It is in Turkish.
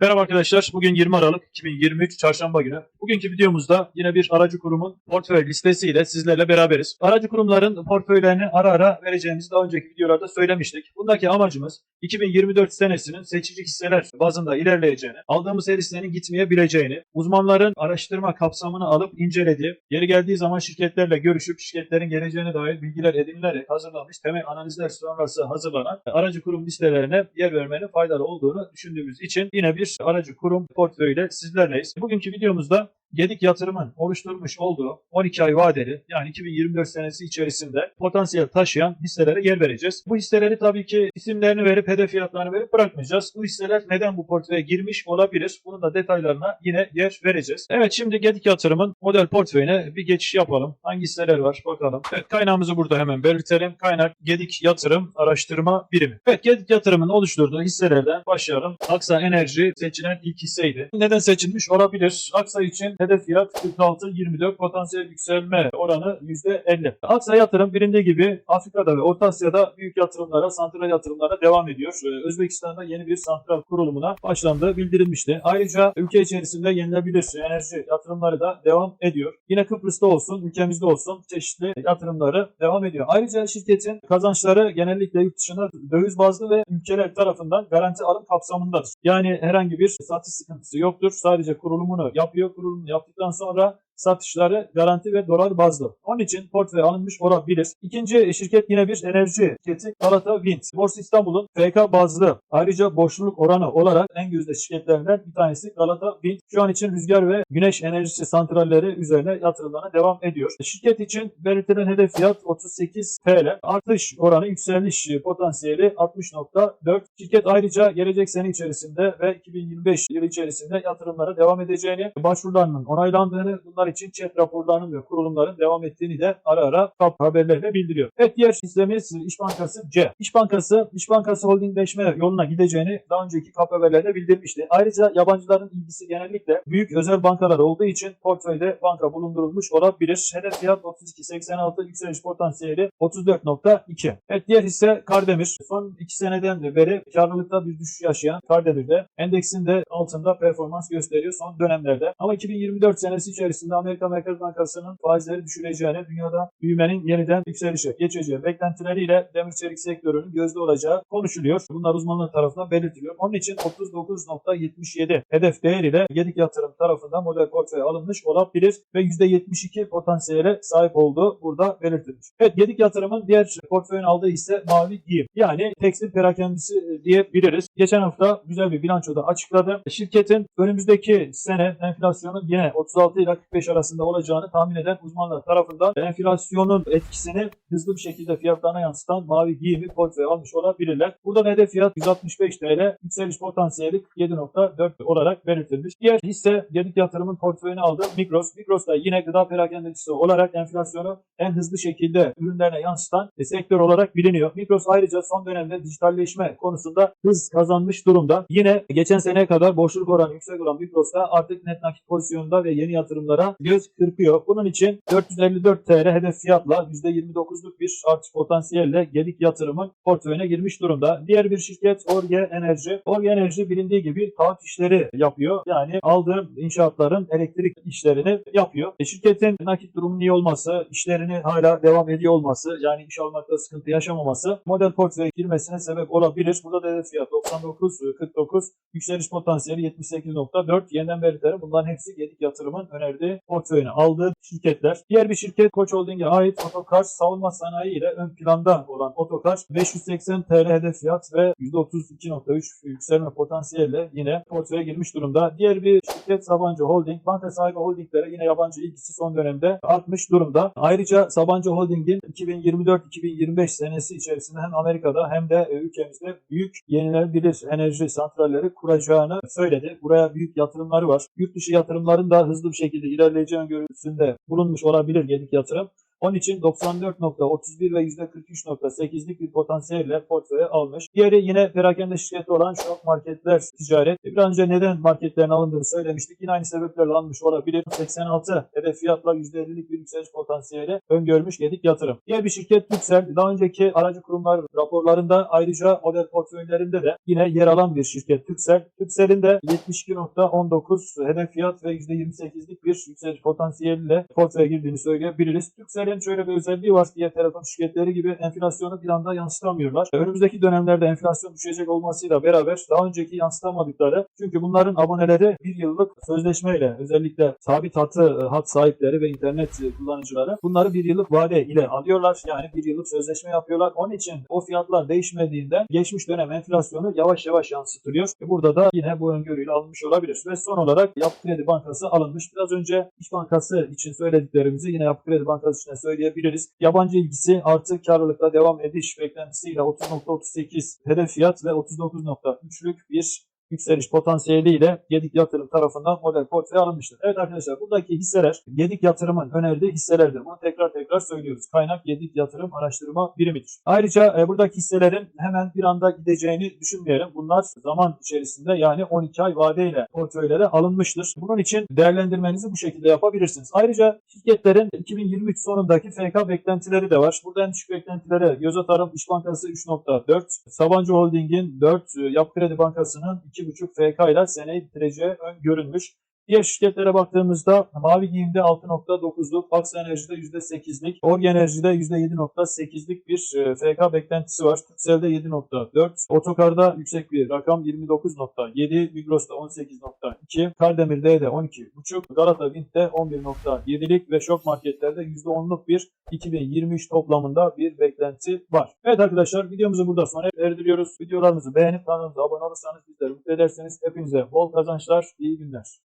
Merhaba arkadaşlar. Bugün 20 Aralık 2023 Çarşamba günü. Bugünkü videomuzda yine bir aracı kurumun portföy listesiyle sizlerle beraberiz. Aracı kurumların portföylerini ara ara vereceğimizi daha önceki videolarda söylemiştik. Bundaki amacımız 2024 senesinin seçici hisseler bazında ilerleyeceğini, aldığımız her hissenin gitmeyebileceğini, uzmanların araştırma kapsamını alıp incelediği, yeri geldiği zaman şirketlerle görüşüp şirketlerin geleceğine dair bilgiler edinilerek hazırlanmış temel analizler sonrası hazırlanan aracı kurum listelerine yer vermenin faydalı olduğunu düşündüğümüz için yine bir aracı kurum portföyüyle sizlerleyiz. Bugünkü videomuzda Gedik Yatırım'ın oluşturmuş olduğu 12 ay vadeli yani 2024 senesi içerisinde potansiyel taşıyan hisselere yer vereceğiz. Bu hisseleri tabii ki isimlerini verip hedef fiyatlarını verip bırakmayacağız. Bu hisseler neden bu portföye girmiş olabilir? Bunun da detaylarına yine yer vereceğiz. Evet şimdi Gedik Yatırım'ın model portföyüne bir geçiş yapalım. Hangi hisseler var bakalım. Evet kaynağımızı burada hemen belirtelim. Kaynak Gedik Yatırım Araştırma Birimi. Evet Gedik Yatırım'ın oluşturduğu hisselerden başlayalım. Aksa Enerji seçilen ilk hisseydi. Neden seçilmiş olabilir? Aksa için hedef fiyat 46.24 potansiyel yükselme oranı %50. Aksa yatırım bilindiği gibi Afrika'da ve Orta Asya'da büyük yatırımlara, santral yatırımlara devam ediyor. Ee, Özbekistan'da yeni bir santral kurulumuna başlandığı bildirilmişti. Ayrıca ülke içerisinde yenilebilir enerji yatırımları da devam ediyor. Yine Kıbrıs'ta olsun, ülkemizde olsun çeşitli yatırımları devam ediyor. Ayrıca şirketin kazançları genellikle yurt dışında döviz bazlı ve ülkeler tarafından garanti alım kapsamındadır. Yani herhangi bir satış sıkıntısı yoktur. Sadece kurulumunu yapıyor. Kurulumunu yaptıktan sonra satışları garanti ve dolar bazlı. Onun için portföy alınmış olabilir. İkinci şirket yine bir enerji şirketi Galata Wind. Borsa İstanbul'un FK bazlı ayrıca boşluk oranı olarak en güçlü şirketlerinden bir tanesi Galata Wind. Şu an için rüzgar ve güneş enerjisi santralleri üzerine yatırımlarına devam ediyor. Şirket için belirtilen hedef fiyat 38 TL. Artış oranı yükseliş potansiyeli 60.4. Şirket ayrıca gelecek sene içerisinde ve 2025 yılı içerisinde yatırımlara devam edeceğini, başvurularının onaylandığını, bunlar için chat raporlarının ve kurulumların devam ettiğini de ara ara kap haberlerle bildiriyor. Evet diğer hissemiz İş Bankası C. İş Bankası, İş Bankası holdingleşme yoluna gideceğini daha önceki kap haberlerle bildirmişti. Ayrıca yabancıların ilgisi genellikle büyük özel bankalar olduğu için portföyde banka bulundurulmuş olabilir. Hedef fiyat 32.86, yükseliş potansiyeli 34.2. Evet diğer hisse Kardemir. Son 2 seneden beri karlılıkta bir düşüş yaşayan Kardemir'de endeksin de altında performans gösteriyor son dönemlerde. Ama 2024 senesi içerisinde Amerika Merkez Bankası'nın faizleri düşüreceğini, dünyada büyümenin yeniden yükselişe geçeceği beklentileriyle demir çelik sektörünün gözde olacağı konuşuluyor. Bunlar uzmanlar tarafından belirtiliyor. Onun için 39.77 hedef değeriyle Gedik Yatırım tarafından model portföy alınmış olabilir ve %72 potansiyele sahip olduğu burada belirtilmiş. Evet Gedik Yatırım'ın diğer portföyün aldığı hisse Mavi Giyim. Yani tekstil perakendisi diyebiliriz. Geçen hafta güzel bir bilançoda açıkladı. Şirketin önümüzdeki sene enflasyonun yine 36 ile 45 arasında olacağını tahmin eden uzmanlar tarafından enflasyonun etkisini hızlı bir şekilde fiyatlarına yansıtan mavi giyimi portföy almış olabilirler. Burada hedef fiyat 165 TL, yükseliş potansiyeli 47.4 olarak belirtilmiş. Diğer hisse Gedik Yatırım'ın portföyünü aldığı Migros. Migros da yine gıda perakendecisi olarak enflasyonu en hızlı şekilde ürünlerine yansıtan sektör olarak biliniyor. Migros ayrıca son dönemde dijitalleşme konusunda hız kazanmış durumda. Yine geçen seneye kadar boşluk oranı yüksek olan Migros'ta artık net nakit pozisyonunda ve yeni yatırımlara göz kırpıyor. Bunun için 454 TL hedef fiyatla %29'luk bir artış potansiyelle Gedik Yatırım'ın portföyüne girmiş durumda. Diğer bir şirket Orge Enerji. Orge Enerji bilindiği gibi taahhüt işleri yapıyor. Yani aldığı inşaatların elektrik işlerini yapıyor. E, şirketin nakit durumunun iyi olması, işlerini hala devam ediyor olması, yani iş almakta sıkıntı yaşamaması model portföye girmesine sebep olabilir. Burada da hedef fiyat 99.49, yükseliş potansiyeli 78.4. Yeniden belirtelim. Bunların hepsi Gedik Yatırım'ın önerdiği portföyüne aldığı şirketler. Diğer bir şirket Koç Holding'e ait Otokar savunma sanayi ile ön planda olan Otokar 580 TL hedef fiyat ve %32.3 yükselme potansiyeliyle yine portföye girmiş durumda. Diğer bir şirket Sabancı Holding. Banka sahibi holdinglere yine yabancı ilgisi son dönemde artmış durumda. Ayrıca Sabancı Holding'in 2024-2025 senesi içerisinde hem Amerika'da hem de ülkemizde büyük yenilenebilir enerji santralleri kuracağını söyledi. Buraya büyük yatırımları var. Yurt dışı yatırımların da hızlı bir şekilde ilerleyeceği öngörüsünde bulunmuş olabilir Gedik Yatırım. Onun için 94.31 ve %43.8'lik bir potansiyelle portföye almış. Diğeri yine perakende şirketi olan Şok Marketler Ticaret. Bir an önce neden marketlerin alındığını söylemiştik. Yine aynı sebeplerle alınmış olabilir. 86 hedef fiyatla %50'lik bir yükseliş potansiyeli öngörmüş Gedik Yatırım. Diğer bir şirket Türksel. Daha önceki aracı kurumlar raporlarında ayrıca model portföylerinde de yine yer alan bir şirket Türksel. Türksel'in de 72.19 hedef fiyat ve %28'lik bir yükseliş potansiyeliyle portföye girdiğini söyleyebiliriz. Türksel'in şöyle bir özelliği var. Diğer telefon şirketleri gibi enflasyonu bir anda yansıtamıyorlar. Önümüzdeki dönemlerde enflasyon düşecek olmasıyla beraber daha önceki yansıtamadıkları çünkü bunların aboneleri bir yıllık sözleşmeyle özellikle sabit hatı e, hat sahipleri ve internet e, kullanıcıları bunları bir yıllık vade ile alıyorlar. Yani bir yıllık sözleşme yapıyorlar. Onun için o fiyatlar değişmediğinden geçmiş dönem enflasyonu yavaş yavaş yansıtılıyor. E Burada da yine bu öngörüyle alınmış olabilir. Ve son olarak Yapı Kredi Bankası alınmış. Biraz önce İş Bankası için söylediklerimizi yine Yapı Kredi Bankası için söyleyebiliriz. Yabancı ilgisi artı karlılıkla devam ediş beklentisiyle 30.38 hedef fiyat ve 39.3'lük bir yükseliş potansiyeliyle Gedik Yatırım tarafından model portföy alınmıştır. Evet arkadaşlar buradaki hisseler Gedik Yatırım'ın önerdiği hisselerdir. Bunu tekrar tekrar söylüyoruz. Kaynak Gedik Yatırım Araştırma Birimidir. Ayrıca e, buradaki hisselerin hemen bir anda gideceğini düşünmeyelim. Bunlar zaman içerisinde yani 12 ay vadeyle portföylere alınmıştır. Bunun için değerlendirmenizi bu şekilde yapabilirsiniz. Ayrıca şirketlerin 2023 sonundaki FK beklentileri de var. Burada en düşük beklentilere göz atarım. İş Bankası 3.4, Sabancı Holding'in 4, e, Yapı Kredi Bankası'nın 2.5 FK ile seneyi bitireceği öngörülmüş. Diğer şirketlere baktığımızda Mavi Giyim'de 6.9'luk, Fox Enerji'de %8'lik, Org Enerji'de %7.8'lik bir e, FK beklentisi var. Turkcell'de 7.4, Otokar'da yüksek bir rakam 29.7, Migros'ta 18.2, Kardemir'de de 12.5, Galata Wind'de 11.7'lik ve şok marketlerde %10'luk bir 2023 toplamında bir beklenti var. Evet arkadaşlar videomuzu burada sona erdiriyoruz. Videolarımızı beğenip kanalımıza abone olursanız bizleri mutlu ederseniz hepinize bol kazançlar, iyi günler.